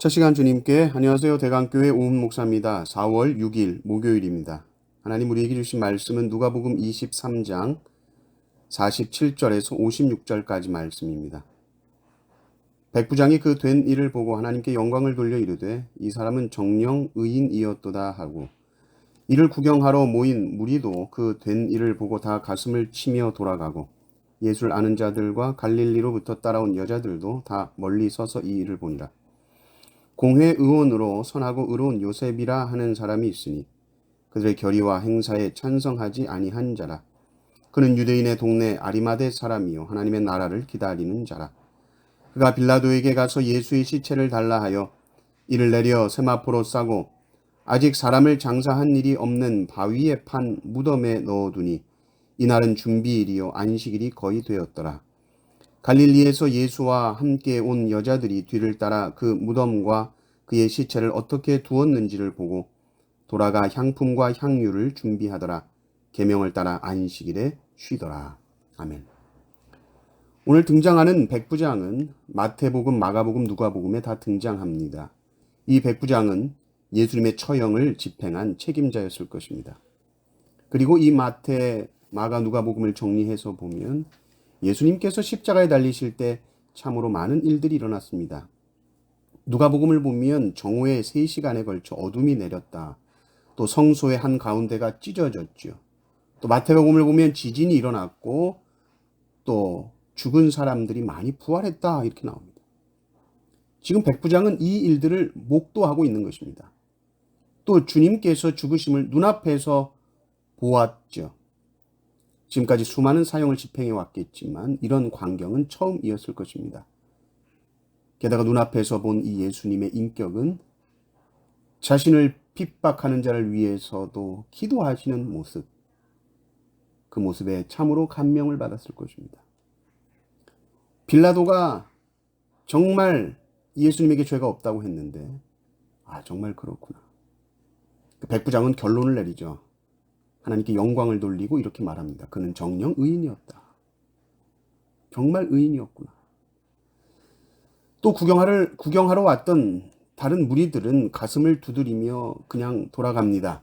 첫 시간 주님께 안녕하세요. 대강교회 오은 목사입니다. 4월 6일 목요일입니다. 하나님 우리에게 주신 말씀은 누가복음 23장 47절에서 56절까지 말씀입니다. 백부장이 그 된 일을 보고 하나님께 영광을 돌려 이르되 이 사람은 정령 의인이었도다 하고 이를 구경하러 모인 무리도 그 된 일을 보고 다 가슴을 치며 돌아가고 예수를 아는 자들과 갈릴리로부터 따라온 여자들도 다 멀리 서서 이 일을 보니라. 공회 의원으로 선하고 의로운 요셉이라 하는 사람이 있으니 그들의 결의와 행사에 찬성하지 아니한 자라. 그는 유대인의 동네 아리마대 사람이요 하나님의 나라를 기다리는 자라. 그가 빌라도에게 가서 예수의 시체를 달라 하여 이를 내려 세마포로 싸고 아직 사람을 장사한 일이 없는 바위에 판 무덤에 넣어두니 이날은 준비일이요 안식일이 거의 되었더라. 갈릴리에서 예수와 함께 온 여자들이 뒤를 따라 그 무덤과 그의 시체를 어떻게 두었는지를 보고 돌아가 향품과 향유를 준비하더라. 계명을 따라 안식일에 쉬더라. 아멘. 오늘 등장하는 백부장은 마태복음, 마가복음, 누가복음에 다 등장합니다. 이 백부장은 예수님의 처형을 집행한 책임자였을 것입니다. 그리고 이 마태, 마가, 누가복음을 정리해서 보면 예수님께서 십자가에 달리실 때 참으로 많은 일들이 일어났습니다. 누가복음을 보면 정오에 3시간에 걸쳐 어둠이 내렸다. 또 성소의 한 가운데가 찢어졌죠. 또 마태복음을 보면 지진이 일어났고 또 죽은 사람들이 많이 부활했다 이렇게 나옵니다. 지금 백부장은 이 일들을 목도하고 있는 것입니다. 또 주님께서 죽으심을 눈앞에서 보았죠. 지금까지 수많은 사형을 집행해 왔겠지만 이런 광경은 처음이었을 것입니다. 게다가 눈앞에서 본 이 예수님의 인격은 자신을 핍박하는 자를 위해서도 기도하시는 모습, 그 모습에 참으로 감명을 받았을 것입니다. 빌라도가 정말 예수님에게 죄가 없다고 했는데, 아, 정말 그렇구나. 그 백부장은 결론을 내리죠. 하나님께 영광을 돌리고 이렇게 말합니다. 그는 정령 의인이었다. 정말 의인이었구나. 또 구경하러, 구경하러 왔던 다른 무리들은 가슴을 두드리며 그냥 돌아갑니다.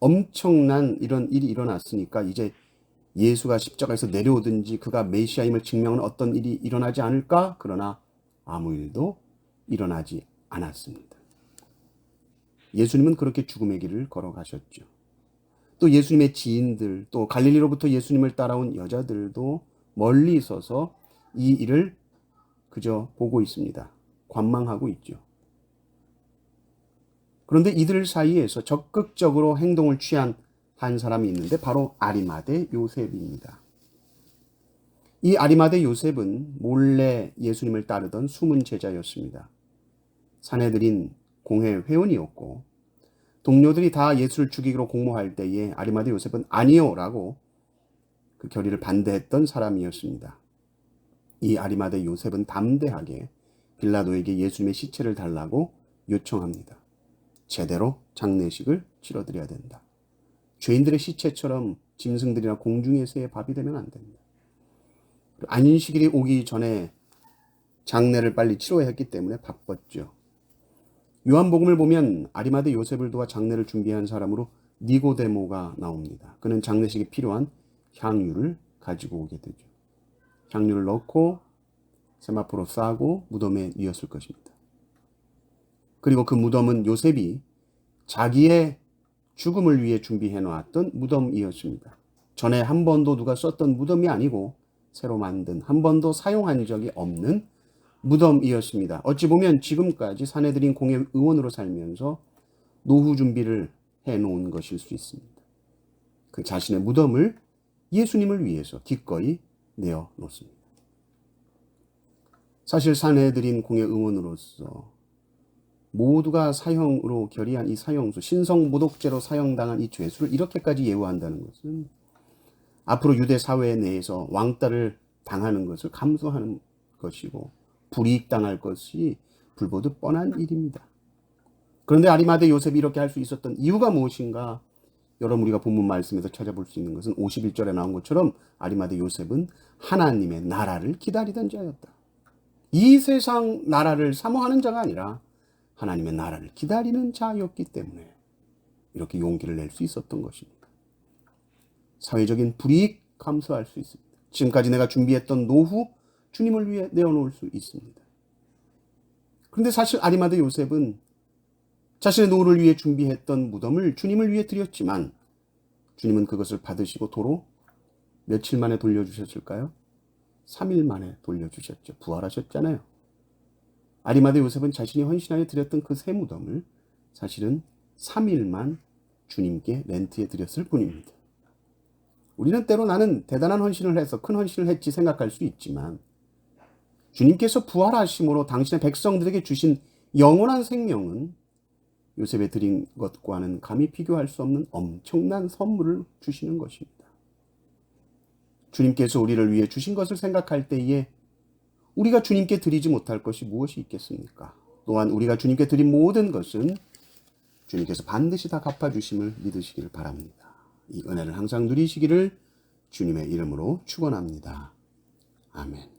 엄청난 이런 일이 일어났으니까 이제 예수가 십자가에서 내려오든지 그가 메시아임을 증명하는 어떤 일이 일어나지 않을까? 그러나 아무 일도 일어나지 않았습니다. 예수님은 그렇게 죽음의 길을 걸어가셨죠. 또 예수님의 지인들, 또 갈릴리로부터 예수님을 따라온 여자들도 멀리 서서 이 일을 그저 보고 있습니다. 관망하고 있죠. 그런데 이들 사이에서 적극적으로 행동을 취한 한 사람이 있는데 바로 아리마대 요셉입니다. 이 아리마대 요셉은 몰래 예수님을 따르던 숨은 제자였습니다. 사내들인 공회 회원이었고 동료들이 다 예수를 죽이기로 공모할 때에 아리마대 요셉은 아니요라고 그 결의를 반대했던 사람이었습니다. 이 아리마대 요셉은 담대하게 빌라도에게 예수님의 시체를 달라고 요청합니다. 제대로 장례식을 치러드려야 된다. 죄인들의 시체처럼 짐승들이나 공중의 새의 밥이 되면 안 된다. 안식일이 오기 전에 장례를 빨리 치러야 했기 때문에 바빴죠. 요한복음을 보면 아리마대 요셉을 도와 장례를 준비한 사람으로 니고데모가 나옵니다. 그는 장례식에 필요한 향유를 가지고 오게 되죠. 향유를 넣고 세마포로 싸고 무덤에 뉘었을 것입니다. 그리고 그 무덤은 요셉이 자기의 죽음을 위해 준비해 놓았던 무덤이었습니다. 전에 한 번도 누가 썼던 무덤이 아니고 새로 만든 한 번도 사용한 적이 없는 무덤이었습니다. 어찌 보면 지금까지 사내들인 공의 의원으로 살면서 노후 준비를 해 놓은 것일 수 있습니다. 그 자신의 무덤을 예수님을 위해서 기꺼이 내어 놓습니다. 사실 사내들인 공의 의원으로서 모두가 사형으로 결의한 이 사형수, 신성모독죄로 사형당한 이 죄수를 이렇게까지 예우한다는 것은 앞으로 유대 사회 내에서 왕따를 당하는 것을 감수하는 것이고 불이익당할 것이 불보듯 뻔한 일입니다. 그런데 아리마대 요셉이 이렇게 할 수 있었던 이유가 무엇인가? 여러분 우리가 본문 말씀에서 찾아볼 수 있는 것은 51절에 나온 것처럼 아리마대 요셉은 하나님의 나라를 기다리던 자였다. 이 세상 나라를 사모하는 자가 아니라 하나님의 나라를 기다리는 자였기 때문에 이렇게 용기를 낼 수 있었던 것입니다. 사회적인 불이익 감수할 수 있습니다. 지금까지 내가 준비했던 노후 주님을 위해 내어놓을 수 있습니다. 그런데 사실 아리마드 요셉은 자신의 노후를 위해 준비했던 무덤을 주님을 위해 드렸지만 주님은 그것을 받으시고 도로 며칠 만에 돌려주셨을까요? 3일 만에 돌려주셨죠. 부활하셨잖아요. 아리마드 요셉은 자신이 헌신하여 드렸던 그 새 무덤을 사실은 3일만 주님께 렌트에 드렸을 뿐입니다. 우리는 때로 나는 대단한 헌신을 해서 큰 헌신을 했지 생각할 수 있지만 주님께서 부활하심으로 당신의 백성들에게 주신 영원한 생명은 요셉에 드린 것과는 감히 비교할 수 없는 엄청난 선물을 주시는 것입니다. 주님께서 우리를 위해 주신 것을 생각할 때에 우리가 주님께 드리지 못할 것이 무엇이 있겠습니까? 또한 우리가 주님께 드린 모든 것은 주님께서 반드시 다 갚아주심을 믿으시기를 바랍니다. 이 은혜를 항상 누리시기를 주님의 이름으로 축원합니다. 아멘.